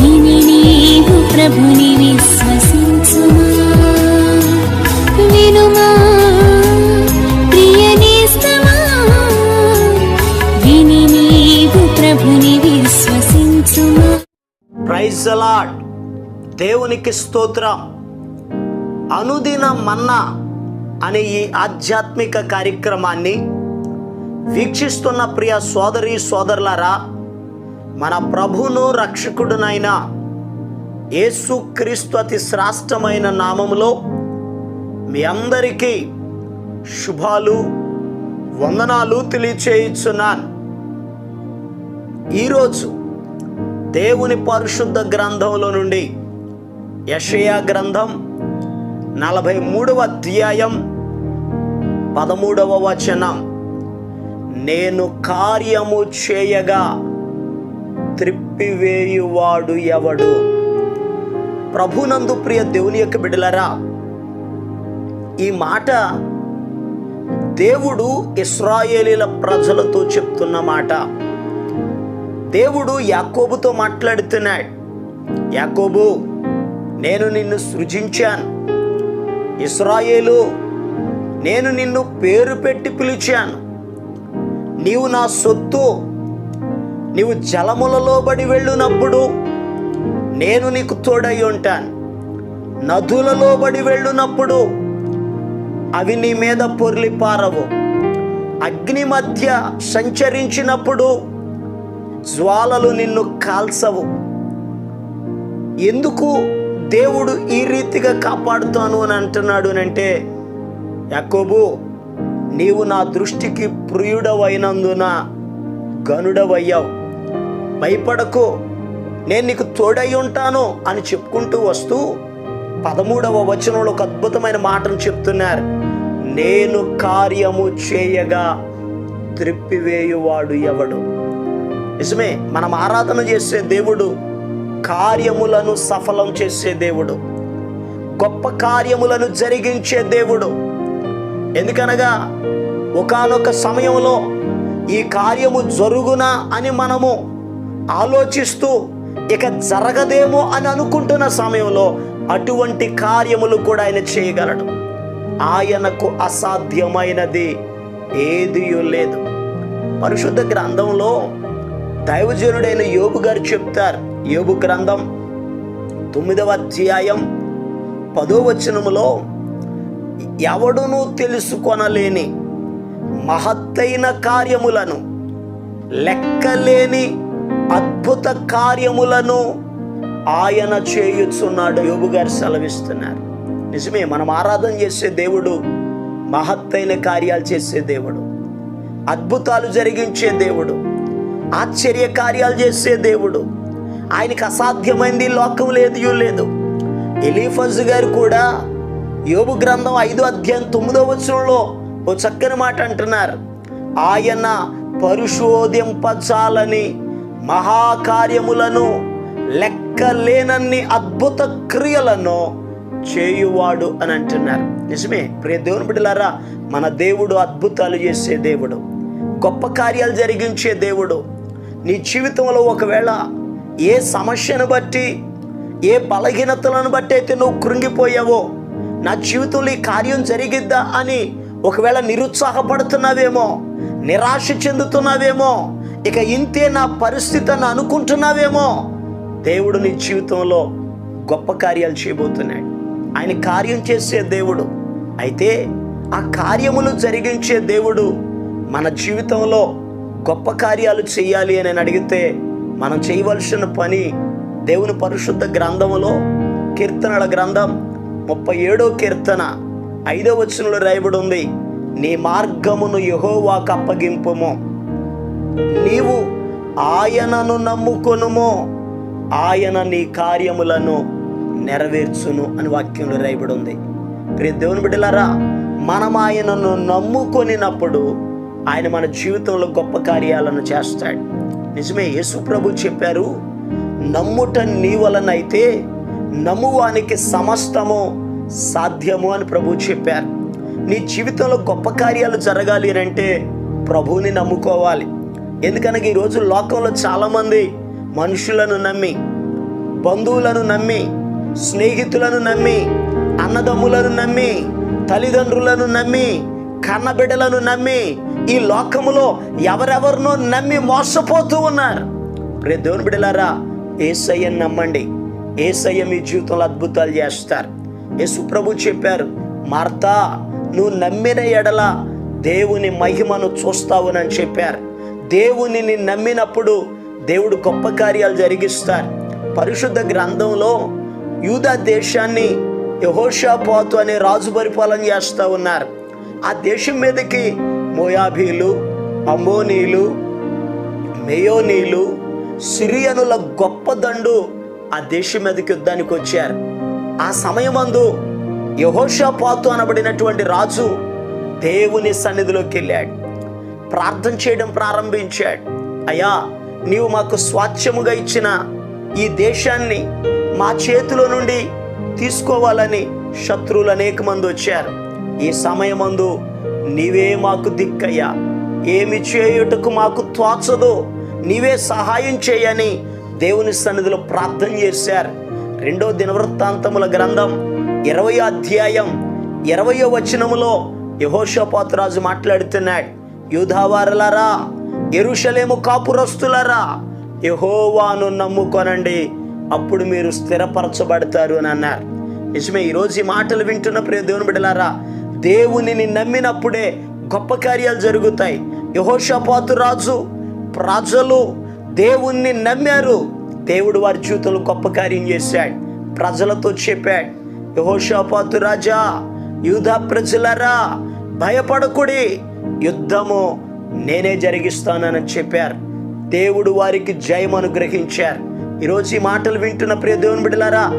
విని నీవు ప్రభుని విశ్వసించుమా. వినుమా ప్రియనేస్తమా. విని నీవు ప్రభుని విశ్వసించుమా. ప్రైజ్ అలాడ్ దేవునికి స్తోత్రం. అనుదిన మన్నా అనే ఈ ఆధ్యాత్మిక కార్యక్రమాన్ని వీక్షిస్తున్న ప్రియ సోదరి సోదరులారా మన ప్రభును రక్షకుడునైన యేసు క్రీస్తు అతి శ్రాష్టమైన నామములో మీ అందరికీ శుభాలు వందనాలు తెలియచేయుచున్నాను. ఈరోజు దేవుని పరిశుద్ధ గ్రంథంలో నుండి యషయా గ్రంథం నలభై మూడవ అధ్యాయం పదమూడవ వచనం. నేను కార్యము చేయగా త్రిప్పివేయువాడు ఎవడు? ప్రభునందు ప్రియ దేవుని యొక్క బిడ్డలరా ఈ మాట దేవుడు ఇస్రాయేలీల ప్రజలతో చెప్తున్న మాట. దేవుడు యాకోబుతో మాట్లాడుతున్నాడు. యాకోబు నేను నిన్ను సృజించాను. ఇస్రాయేలు నేను నిన్ను పేరు పెట్టి పిలిచాను. నీవు నా సొత్తు నీవు జలములలో బడి వెళ్ళునప్పుడు నేను నీకు తోడై ఉంటాను. నదులలో బడి వెళ్ళునప్పుడు అవి నీ మీద పొర్లి పారవు. అగ్ని మధ్య సంచరించినప్పుడు జ్వాలలు నిన్ను కాల్చవు. ఎందుకు దేవుడు ఈ రీతిగా కాపాడుతాను అని అంటున్నాడు అంటే యాకోబు నీవు నా దృష్టికి ప్రియుడవైనందున గనుడవయ్యావు. భయపడకు. నేను నీకు తోడై ఉంటాను అని చెప్పుకుంటూ వస్తూ పదమూడవ వచనంలో ఒక అద్భుతమైన మాటను చెప్తున్నారు. నేను కార్యము చేయగా త్రిప్పివేయువాడు ఎవడు? నిజమే మనం ఆరాధన చేసే దేవుడు కార్యములను సఫలం చేసే దేవుడు గొప్ప కార్యములను జరిగించే దేవుడు. ఎందుకనగా ఒకానొక సమయంలో ఈ కార్యము జరుగునా అని మనము ఆలోచిస్తూ ఇక జరగదేమో అని అనుకుంటున్న సమయంలో అటువంటి కార్యములు కూడా ఆయన చేయగలడు. ఆయనకు అసాధ్యమైనది ఏది లేదు. పరిశుద్ధ గ్రంథంలో దైవజనుడైన యోబు గారు చెప్తారు. యోబు గ్రంథం తొమ్మిదవ అధ్యాయం పదో వచనములో ఎవడునూ తెలుసుకొనలేని మహత్తైన కార్యములను లెక్కలేని అద్భుత కార్యములను ఆయన చేయుచున్నాడు. యోబు గారు సెలవిస్తున్నారు. నిజమే మనం ఆరాధన చేసే దేవుడు మహత్తైన కార్యాలు చేసే దేవుడు అద్భుతాలు జరిగించే దేవుడు ఆశ్చర్య కార్యాలు చేసే దేవుడు ఆయనకి అసాధ్యమైంది లోకం లేదు లేదు ఎలీఫజ్ గారు కూడా యోబు గ్రంథం ఐదో అధ్యాయం తొమ్మిదో వచనంలో ఓ చక్కని మాట అంటున్నారు. ఆయన పరిశోధింపచాలని మహాకార్యములను లెక్కలేనన్ని అద్భుత క్రియలను చేయువాడు అని అంటున్నారు. నిజమే ప్రియ దేవుని బిడ్డలారా మన దేవుడు అద్భుతాలు చేసే దేవుడు గొప్ప కార్యాలు జరిగించే దేవుడు. నీ జీవితంలో ఒకవేళ ఏ సమస్యను బట్టి ఏ బలహీనతలను బట్టి అయితే నువ్వు కృంగిపోయావో నా జీవితంలో ఈ కార్యం జరిగిద్దా అని ఒకవేళ నిరుత్సాహపడుతున్నావేమో నిరాశ చెందుతున్నావేమో ఇక ఇంతే నా పరిస్థితి అని అనుకుంటున్నావేమో? దేవుడు నీ జీవితంలో గొప్ప కార్యాలు చేయబోతున్నాడు. ఆయన కార్యం చేసే దేవుడు. అయితే ఆ కార్యములు జరిగించే దేవుడు మన జీవితంలో గొప్ప కార్యాలు చేయాలి అని అడిగితే మనం చేయవలసిన పని దేవుని పరిశుద్ధ గ్రంథములో కీర్తనల గ్రంథం ముప్పై ఏడో కీర్తన ఐదో వచనంలో రాయబడి ఉంది నీ మార్గమును యహోవాకు అప్పగింపము. నీవు ఆయనను నమ్ముకొనుము. ఆయన నీ కార్యములను నెరవేర్చును అని వాక్యంలో రాయబడి ఉంది ప్రియ దేవుని బిడ్డలారా మనం ఆయనను నమ్ముకొనినప్పుడు ఆయన మన జీవితంలో గొప్ప కార్యాలను చేస్తాడు. నిజమే యేసు ప్రభు చెప్పారు నమ్ముట నీ వలనైతే నమ్మువానికి సమస్తము సాధ్యము అని ప్రభు చెప్పారు. నీ జీవితంలో గొప్ప కార్యాలు జరగాలి అంటే ప్రభువుని నమ్ముకోవాలి. ఎందుకనగా ఈరోజు లోకంలో చాలామంది మనుషులను నమ్మి బంధువులను నమ్మి స్నేహితులను నమ్మి అన్నదమ్ములను నమ్మి తల్లిదండ్రులను నమ్మి కన్నబిడ్డలను నమ్మి ఈ లోకములో ఎవరెవరినో నమ్మి మోసపోతూ ఉన్నారు. రే దేవుని బిడ్డలారా ఏసయ్యని నమ్మండి. ఏసయ్య మీ జీవితంలో అద్భుతాలు చేస్తారు. యేసు ప్రభు చెప్పారు మార్తా నువ్వు నమ్మిన ఎడల దేవుని మహిమను చూస్తావునని చెప్పారు. దేవునిని నమ్మినప్పుడు దేవుడు గొప్ప కార్యాలు జరిగిస్తారు. పరిశుద్ధ గ్రంథంలో యూదా దేశాన్ని యహోషాపాతు అనే రాజు పరిపాలన చేస్తూ ఉన్నారు. ఆ దేశం మీదకి మోయాబీలు అమోనీలు మెయోనీలు సిరియనుల గొప్ప దండు ఆ దేశం మీదకి యుద్ధానికి వచ్చారు. ఆ సమయమందు యహోషాపాతు అనబడినటువంటి రాజు దేవుని సన్నిధిలోకి వెళ్ళాడు. ప్రార్థన చేయడం ప్రారంభించాడు. అయ్యా నీవు మాకు స్వాచ్ఛముగా ఇచ్చిన ఈ దేశాన్ని మా చేతిలో నుండి తీసుకోవాలని శత్రువులు అనేక మంది వచ్చారు. ఈ సమయమందు నీవే మాకు దిక్కయ్యా. ఏమి చేయుటకు మాకు తోచదు. నీవే సహాయం చేయని దేవుని సన్నిధిలో ప్రార్థన చేశారు. రెండో దినవృత్తాంతముల గ్రంథం ఇరవై అధ్యాయం ఇరవయో వచనములో యహోషోపాతరాజు మాట్లాడుతున్నాడు. యూధావారలారా ఎరుషలేము కాపురస్తులరా యహోవాను నమ్ముకొనండి. అప్పుడు మీరు స్థిరపరచబడతారు అని అన్నారు. నిజమే ఈరోజు ఈ మాటలు వింటున్న ప్రియ దేవుని బిడ్డలారా దేవునిని నమ్మినప్పుడే గొప్ప కార్యాలు జరుగుతాయి. యహోషపాతు రాజు ప్రజలు దేవుణ్ణి నమ్మారు. దేవుడు వారి జీవితంలో గొప్ప కార్యం చేశాడు. ప్రజలతో చెప్పాడు యహోషపాతు రాజా యూధా ప్రజలరా భయపడకుడి. యుద్ధము నేనే జరిగిస్తానని చెప్పారు. దేవుడు వారికి జయం అనుగ్రహించారు. ఈరోజు ఈ మాటలు వింటున్న ప్రియ దేవుని బిడ్డలారా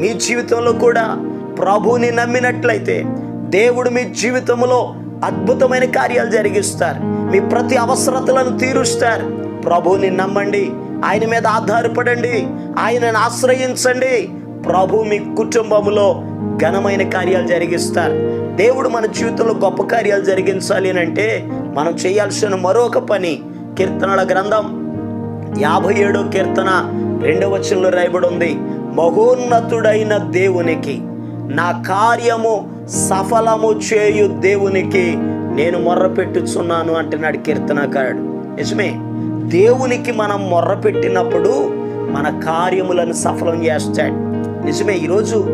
మీ జీవితంలో కూడా ప్రభువుని నమ్మినట్లయితే దేవుడు మీ జీవితంలో అద్భుతమైన కార్యాలు జరిగిస్తారు. మీ ప్రతి అవసరతలను తీరుస్తారు. ప్రభువుని నమ్మండి ఆయన మీద ఆధారపడండి ఆయనను ఆశ్రయించండి. ప్రభు మీ కుటుంబంలో ఘనమైన కార్యాలు జరిగిస్తారు. దేవుడు మన జీవితంలో గొప్ప కార్యాలు జరిగించాలి అని అంటే మనం చేయాల్సిన మరొక పని కీర్తనల గ్రంథం. యాభై ఏడో కీర్తన రెండవ వచనంలో రాయబడి ఉంది మహోన్నతుడైన దేవునికి నా కార్యము సఫలము చేయు దేవునికి నేను మొర్ర పెట్టుచున్నాను అంటున్నాడు కీర్తనకారుడు. నిజమే దేవునికి మనం మొర్ర పెట్టినప్పుడు మన కార్యములను సఫలం చేస్తాడు. నిజమే ఈరోజు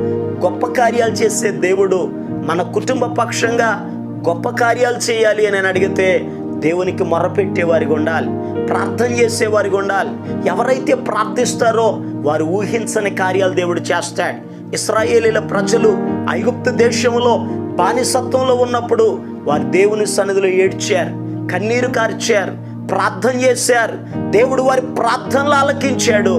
గొప్ప కార్యాలు చేసే దేవుడు మన కుటుంబ పక్షంగా గొప్ప కార్యాలు చేయాలి అని అడిగితే దేవునికి మొరపెట్టేవారికి ఉండాలి ప్రార్థన చేసేవారికి ఉండాలి. ఎవరైతే ప్రార్థిస్తారో వారు ఊహించని కార్యాలు దేవుడు చేస్తాడు. ఇస్రాయేలీల ప్రజలు ఐగుప్తు దేశంలో బానిసత్వంలో ఉన్నప్పుడు వారు దేవుని సన్నిధిలో ఏడ్చారు కన్నీరు కార్చారు ప్రార్థన చేశారు. దేవుడు వారి ప్రార్థనలు ఆలకించాడు.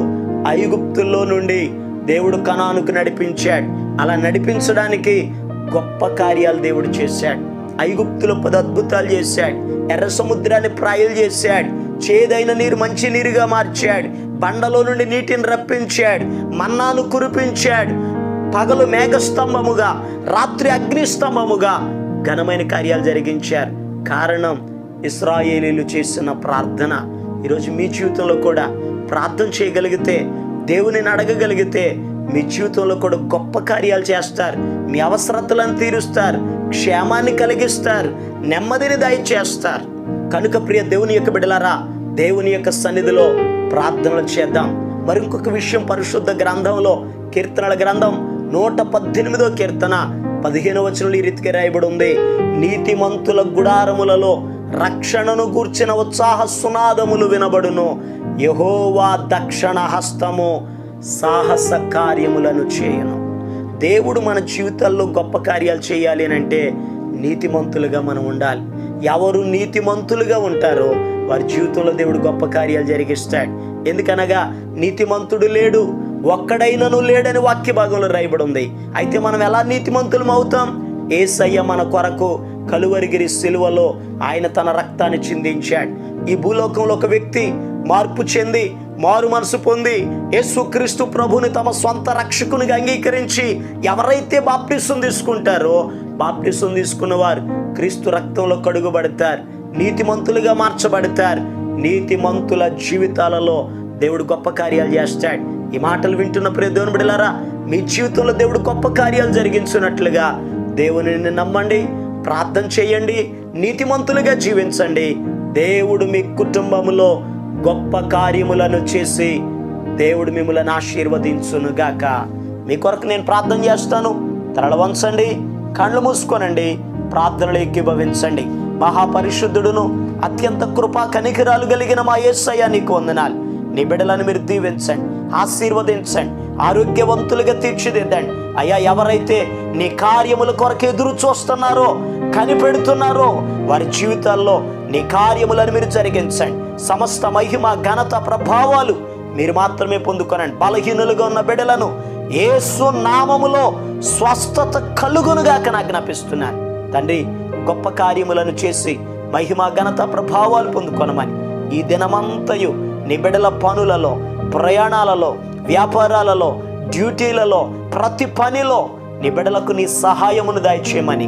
ఐగుప్తుల్లో నుండి దేవుడు కణానుకు నడిపించాడు. అలా నడిపించడానికి గొప్ప కార్యాలు దేవుడు చేశాడు. ఐగుప్తులో పది అద్భుతాలు చేశాడు. ఎర్ర సముద్రాన్ని ప్రాయలు చేశాడు. చేదైన నీరు మంచి నీరుగా మార్చాడు. బండలో నుండి నీటిని రప్పించాడు. మన్నాను కురిపించాడు. పగలు మేఘస్తంభముగా రాత్రి అగ్నిస్తంభముగా ఘనమైన కార్యాలు జరిగించారు. కారణం ఇస్రాయేలీలు చేసిన ప్రార్థన. ఈరోజు మీ జీవితంలో కూడా ప్రార్థన చేయగలిగితే దేవుని అడగగలిగితే మీ జీవితంలో కూడా గొప్ప కార్యాలు చేస్తారు. మీ అవసరతలను తీరుస్తారు. క్షేమాన్ని కలిగిస్తారు. నెమ్మదిని దయచేస్తారు. కనుక ప్రియ దేవుని యొక్క బిడలారా దేవుని యొక్క సన్నిధిలో ప్రార్థనలు చేద్దాం. మరి ఇంకొక విషయం పరిశుద్ధ గ్రంథంలో కీర్తనల గ్రంథం నూట పద్దెనిమిదో కీర్తన పదిహేను వచనంలో ఈ రీతికి రాయబడి ఉంది నీతిమంతుల గుడారములలో రక్షణను గూర్చిన ఉత్సాహ సునాదములు వినబడును. యహోవా దక్షిణ హస్తము సాహస కార్యములను చేయను. దేవుడు మన జీవితాల్లో గొప్ప కార్యాలు చేయాలి అని అంటే నీతిమంతులుగా మనం ఉండాలి. ఎవరు నీతిమంతులుగా ఉంటారో వారి జీవితంలో దేవుడు గొప్ప కార్యాలు జరిగిస్తాడు. ఎందుకనగా నీతిమంతుడు లేడు ఒక్కడైనను లేడని వాక్య భాగంలో రాయబడి ఉంది. అయితే మనం ఎలా నీతిమంతులం అవుతాం? ఏసయ్య మన కొరకు కలువరిగిరి సిలువలో ఆయన తన రక్తాన్ని చిందించాడు. ఈ భూలోకంలో ఒక వ్యక్తి మార్పు చెంది మారు మనసు పొంది యేసుక్రీస్తు ప్రభుని తమ సొంత రక్షకునిగా అంగీకరించి ఎవరైతే బాప్టిసం తీసుకుంటారో బాప్టిసం తీసుకున్నవారు క్రీస్తు రక్తంలో కడుగుబడతారు నీతిమంతులుగా మార్చబడతారు నీతిమంతుల జీవితాలలో దేవుడు గొప్ప కార్యాలు చేస్తాడు. ఈ మాటలు వింటున్న ప్రియ దేవుని బిడలారా మీ జీవితంలో దేవుడు గొప్ప కార్యాలు జరిగించినట్లుగా దేవుని నమ్మండి ప్రార్థన చేయండి నీతిమంతులుగా జీవించండి. దేవుడు మీ కుటుంబంలో గొప్ప కార్యములను చేసి దేవుడు మిమ్మల్ని ఆశీర్వదించునుగాక. మీ కొరకు నేను ప్రార్థన చేస్తాను. తరల వంచండి కళ్ళు మూసుకోనండి ప్రార్థనలు ఏకీభవించండి మహాపరిశుద్ధుడును అత్యంత కృపా కనికరాలు కలిగిన మా ఏసయ్య నీకు వందనాలు. నీ బిడ్డలను మీరు దీవించండి ఆశీర్వదించండి ఆరోగ్యవంతులుగా తీర్చిదిద్దండి. అయ్యా ఎవరైతే నీ కార్యముల కొరకు ఎదురు చూస్తున్నారో కనిపెడుతున్నారో వారి జీవితాల్లో నీ కార్యములను మీరు జరిగించండి. సమస్త మహిమ ఘనత ప్రభావాలు మీరు మాత్రమే పొందుకోనండి. బలహీనులుగా ఉన్న బిడ్డలను ఏసు నామములో స్వస్థత కలుగునుగాక నాకు జ్ఞాపిస్తున్నాను. తండ్రి గొప్ప కార్యములను చేసి మహిమ ఘనత ప్రభావాలు పొందుకొనమని ఈ దినమంతయు నీ బిడల పనులలో ప్రయాణాలలో వ్యాపారాలలో డ్యూటీలలో ప్రతి పనిలో నీ బిడలకు నీ సహాయమును దయచేయమని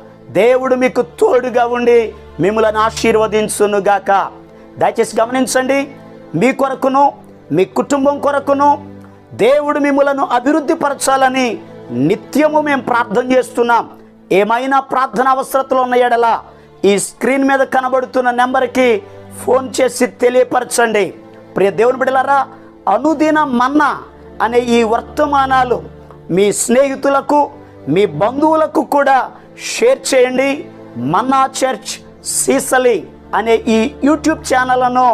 దేవుడు మీకు తోడుగా ఉండి మిమ్మల్ని ఆశీర్వదించునుగాక దయచేసి గమనించండి మీ కొరకును మీ కుటుంబం కొరకును దేవుడు మిమ్మలను అభివృద్ధి పరచాలని నిత్యము మేము ప్రార్థన చేస్తున్నాం. ఏమైనా ప్రార్థన అవసరతలు ఉన్న ఎడల ఈ స్క్రీన్ మీద కనబడుతున్న నెంబర్కి ఫోన్ చేసి తెలియపరచండి. ప్రియ దేవుని బిడలారా అనుదిన మన్నా అనే ఈ వర్తమానాలు మీ స్నేహితులకు మీ బంధువులకు కూడా షేర్ చేయండి. మన్నా చర్చ్ సీసలి అనే ఈ యూట్యూబ్ ఛానల్ను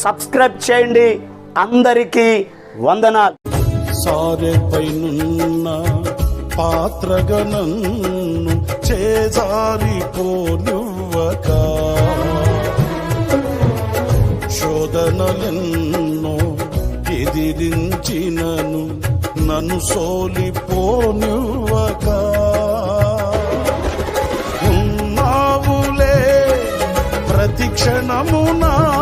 సబ్స్క్రైబ్ చేయండి. అందరికీ వందనాలు. సారెపైనున్న పాత్రగా నన్ను చేజారిపోనివ్వక శోధనలెన్నో ఎదిరించినను నన్ను సోలిపోనివ్వక క్షణమునా